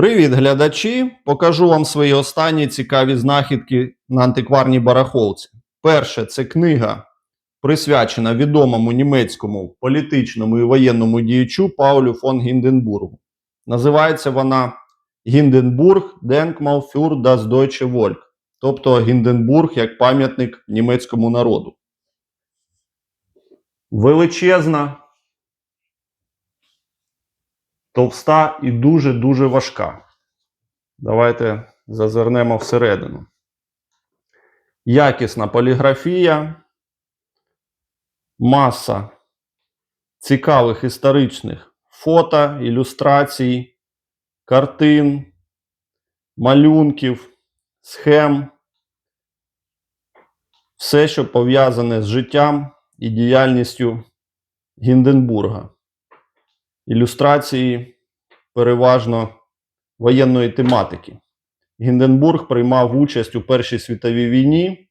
Привіт, глядачі! Покажу вам свої останні цікаві знахідки на антикварній барахолці. Перше це книга, присвячена відомому німецькому політичному і воєнному діячу Паулю фон Гінденбургу. Називається вона Гінденбург Denkmal für das Deutsche Volk, тобто Гінденбург як пам'ятник німецькому народу. Величезна, товста і дуже-дуже важка. Давайте зазирнемо всередину. Якісна поліграфія, маса цікавих історичних фото, ілюстрацій, картин, малюнків, схем. Все, що пов'язане з життям і діяльністю Гінденбурга ілюстрації переважно воєнної тематики. Гінденбург приймав участь у Першій світовій війні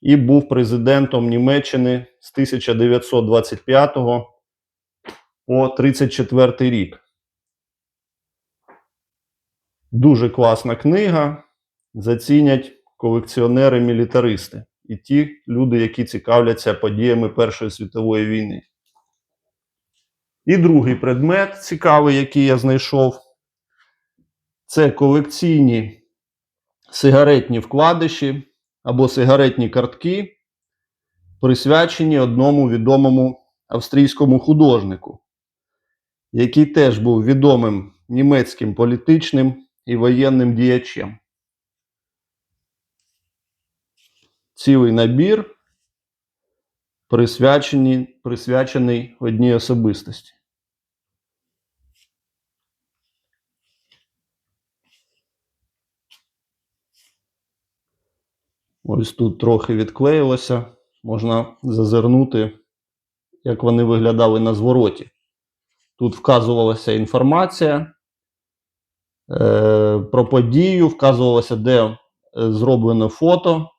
і був президентом Німеччини з 1925 по 34 рік. Дуже класна книга. Зацінять колекціонери-мілітаристи і ті люди, які цікавляться подіями Першої світової війни. І другий предмет цікавий, який я знайшов, це колекційні сигаретні вкладиші або сигаретні картки, присвячені одному відомому австрійському художнику, який теж був відомим німецьким політичним і воєнним діячем. Цілий набір присвячений, присвячений одній особистості. Ось тут трохи відклеїлося. Можна зазирнути, як вони виглядали на звороті. Тут вказувалася інформація е, про подію, вказувалося, де е, зроблено фото,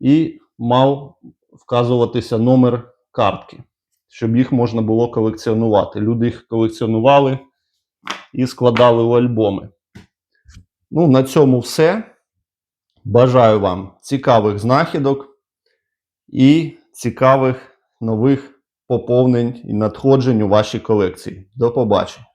і мав вказуватися номер картки, щоб їх можна було колекціонувати. Люди їх колекціонували і складали в альбоми. Ну, на цьому все. Бажаю вам цікавих знахідок і цікавих нових поповнень і надходжень у вашій колекції. До побачення!